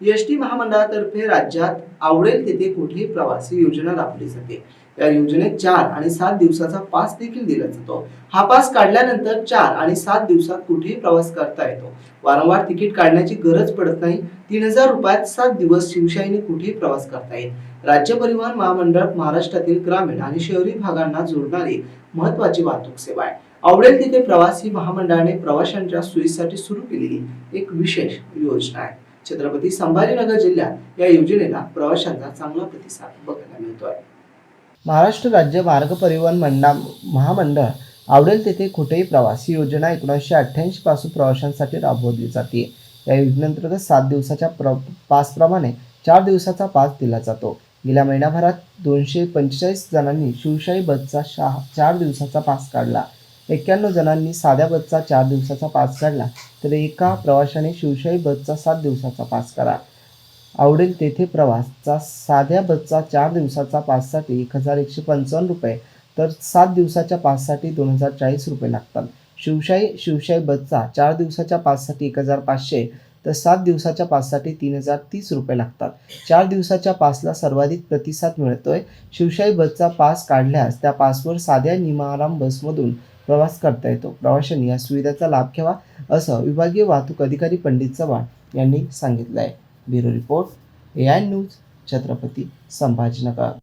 S T महामंडळातर्फे राज्यात आवडेल तेथे कुठेही प्रवासी योजना राबवली जाते? या योजनेत चार आणि सात दिवसाचा पास देखील दिला जातो. हा पास काढल्यानंतर चार आणि सात दिवसात कुठेही प्रवास करता येतो. वारंवार तिकीट काढण्याची गरज पडत नाही. तीन हजार रुपयात सात दिवस शिवशाहीने कुठेही प्रवास करता येईल राज्य परिवहन महामंडळ महाराष्ट्रातील ग्रामीण आणि शहरी भागांना जोडणारी महत्वाची वाहतूक सेवा आहे. आवडेल तिथे प्रवासी महामंडळाने प्रवाशांच्या सोयीसाठी सुरू केलेली एक विशेष योजना आहे. छत्रपती संभाजीनगर जिल्ह्यात या योजनेला प्रवाशांचा चांगला प्रतिसाद बघायला मिळतोय. महाराष्ट्र राज्य मार्ग परिवहन मंडळ महामंडळ आवडेल तेथे कुठेही प्रवास. ही योजना एकोणीसशे अठ्ठ्याऐंशी पासून प्रवाशांसाठी राबवली जाते. या योजनेअंतर्गत सात दिवसाच्या प्र पासप्रमाणे चार दिवसाचा पास दिला जातो. गेल्या महिन्याभरात दोनशे पंचेचाळीस जणांनी शिवशाही बसचा शहा चार दिवसाचा पास काढला. एक्क्याण्णव जणांनी साध्या बसचा चार दिवसाचा पास काढला तर एका प्रवाशाने शिवशाही बसचा सात दिवसाचा पास करा. आवडेल तेथे प्रवासचा साध्या बसचा चार दिवसाचा पाससाठी एक हजार एकशे पंचावन्न रुपये तर सात दिवसाच्या पाससाठी दोन हजार चाळीस रुपये लागतात. शिवशाही शिवशाही बसचा चार दिवसाच्या पाससाठी एक हजार पाचशे तर सात दिवसाच्या पाससाठी तीन हजार तीस रुपये लागतात. चार दिवसाच्या पासला सर्वाधिक प्रतिसाद मिळतोय. शिवशाही बसचा पास काढल्यास त्या पासवर साध्या निमाराम बसमधून प्रवास करता येतो. प्रवाशांनी या सुविधेचा लाभ घ्यावा असं विभागीय वाहतूक अधिकारी पंडित चव्हाण यांनी सांगितलं आहे bureau report A I news Chhatrapati Sambhajinagar.